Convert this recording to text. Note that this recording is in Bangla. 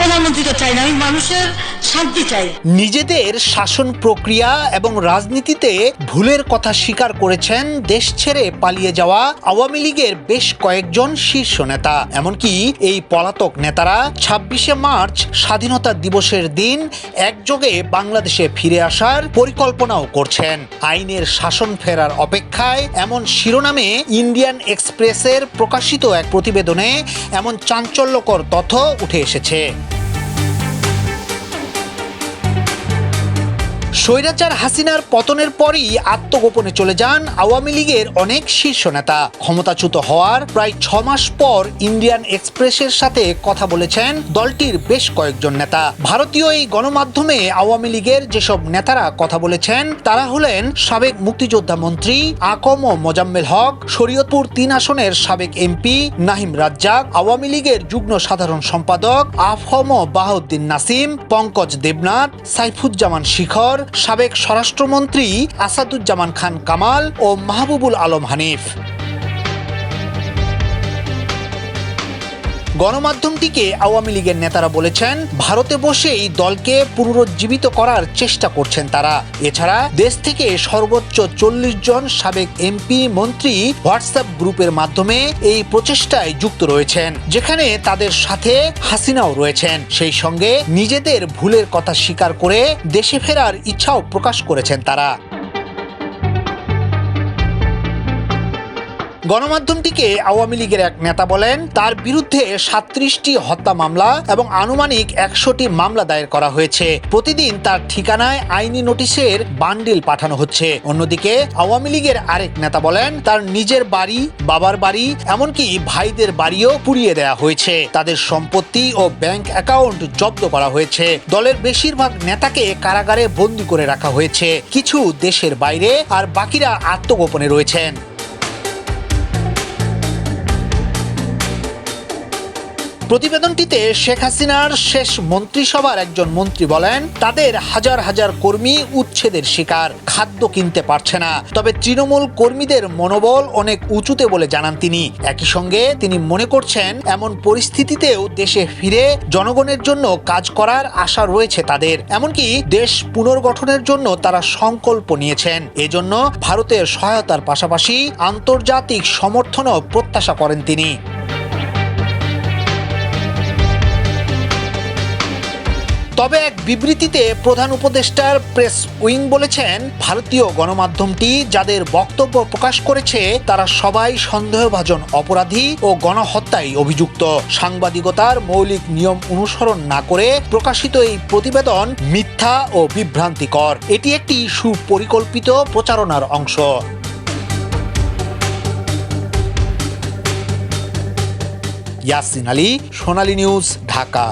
প্রধানমন্ত্রীটা চাই না, আমি মানুষের শান্তি চাই। নিজেদের শাসন প্রক্রিয়া এবং রাজনীতিতে ভুলের কথা স্বীকার করেছেন দেশ ছেড়ে পালিয়ে যাওয়া আওয়ামী লীগের বেশ কয়েকজন শীর্ষ নেতা। এমনকি এই পলাতক নেতারা ছাব্বিশে মার্চ স্বাধীনতা দিবসের দিন একযোগে বাংলাদেশে ফিরে আসার পরিকল্পনাও করছেন। আইনের শাসন ফেরার অপেক্ষায় এমন শিরোনামে ইন্ডিয়ান এক্সপ্রেসের প্রকাশিত এক প্রতিবেদনে এমন চাঞ্চল্যকর তথ্য উঠে এসেছে। স্বৈরাচার হাসিনার পতনের পরই আত্মগোপনে চলে যান আওয়ামী লীগের অনেক শীর্ষ নেতা। ক্ষমতাচ্যুত হওয়ার প্রায় ছ মাস পর ইন্ডিয়ান এক্সপ্রেসের সাথে কথা বলেছেন দলটির বেশ কয়েকজন নেতা। ভারতীয় এই গণমাধ্যমে আওয়ামী লীগের যেসব নেতারা কথা বলেছেন, তারা হলেন সাবেক মুক্তিযোদ্ধা মন্ত্রী আকম মোজাম্মেল হক, শরীয়তপুর তিন আসনের সাবেক এমপি নাহিম রাজ্জাক, আওয়ামী লীগের যুগ্ম সাধারণ সম্পাদক আফহম বাহাউদ্দিন নাসিম, পঙ্কজ দেবনাথ, সাইফুজ্জামান শিখর সাবেক স্বরাষ্ট্রমন্ত্রী আসাদুজ্জামান খান কামাল ও মাহবুবুল আলম হানিফ। গণমাধ্যমটিকে আওয়ামী লীগের নেতারা বলেছেন, ভারতে বসেই দলকে পুনরুজ্জীবিত করার চেষ্টা করছেন তারা। এছাড়া দেশ থেকে সর্বোচ্চ চল্লিশ জন সাবেক এমপি, মন্ত্রী হোয়াটসঅ্যাপ গ্রুপের মাধ্যমে এই প্রচেষ্টায় যুক্ত রয়েছেন, যেখানে তাদের সাথে হাসিনাও রয়েছেন। সেই সঙ্গে নিজেদের ভুলের কথা স্বীকার করে দেশে ফেরার ইচ্ছাও প্রকাশ করেছেন তারা। গণমাধ্যমটিকে আওয়ামী লীগের এক নেতা বলেন, তার বিরুদ্ধে সাত্রিশটি হত্যা মামলা এবং আনুমানিক একশোটি মামলা দায়ের করা হয়েছে। প্রতিদিন তার ঠিকানায় আইনি নোটিশের বান্ডিল পাঠানো হচ্ছে। অন্যদিকে, আওয়ামী লীগের আরেক নেতা বলেন, তার নিজের বাড়ি, বাবার বাড়ি, এমনকি ভাইদের বাড়িও পুড়িয়ে দেওয়া হয়েছে। তাদের সম্পত্তি ও ব্যাংক অ্যাকাউন্ট জব্দ করা হয়েছে। দলের বেশিরভাগ নেতাকে কারাগারে বন্দি করে রাখা হয়েছে। কিছু দেশের বাইরে আর বাকিরা আত্মগোপনে রয়েছেন। প্রতিবেদনটিতে শেখ হাসিনার শেষ মন্ত্রিসভার একজন মন্ত্রী বলেন, তাদের হাজার হাজার কর্মী উচ্ছেদের শিকার, খাদ্য কিনতে পারছে না। তবে তৃণমূল কর্মীদের মনোবল অনেক উঁচুতে বলে জানান তিনি। একই সঙ্গে তিনি মনে করছেন, এমন পরিস্থিতিতেও দেশে ফিরে জনগণের জন্য কাজ করার আশা রয়েছে তাদের। এমনকি দেশ পুনর্গঠনের জন্য তারা সংকল্প নিয়েছেন। এজন্য ভারতের সহায়তার পাশাপাশি আন্তর্জাতিক সমর্থনও প্রত্যাশা করেন তিনি। তবে এক বিবৃতিতে প্রধান উপদেষ্টার প্রেস উইং বলেছেন, ভারতীয় গণমাধ্যমটি যাদের বক্তব্য প্রকাশ করেছে, তারা সবাই সন্দেহভাজন অপরাধী ও গণহত্যায় অভিযুক্ত। সাংবাদিকতার মৌলিক নিয়ম অনুসরণ না করে প্রকাশিত এই প্রতিবেদন মিথ্যা ও বিভ্রান্তিকর। এটি একটি সুপরিকল্পিত প্রচারণার অংশ। ইয়াসিন আলী, সোনালী নিউজ, ঢাকা।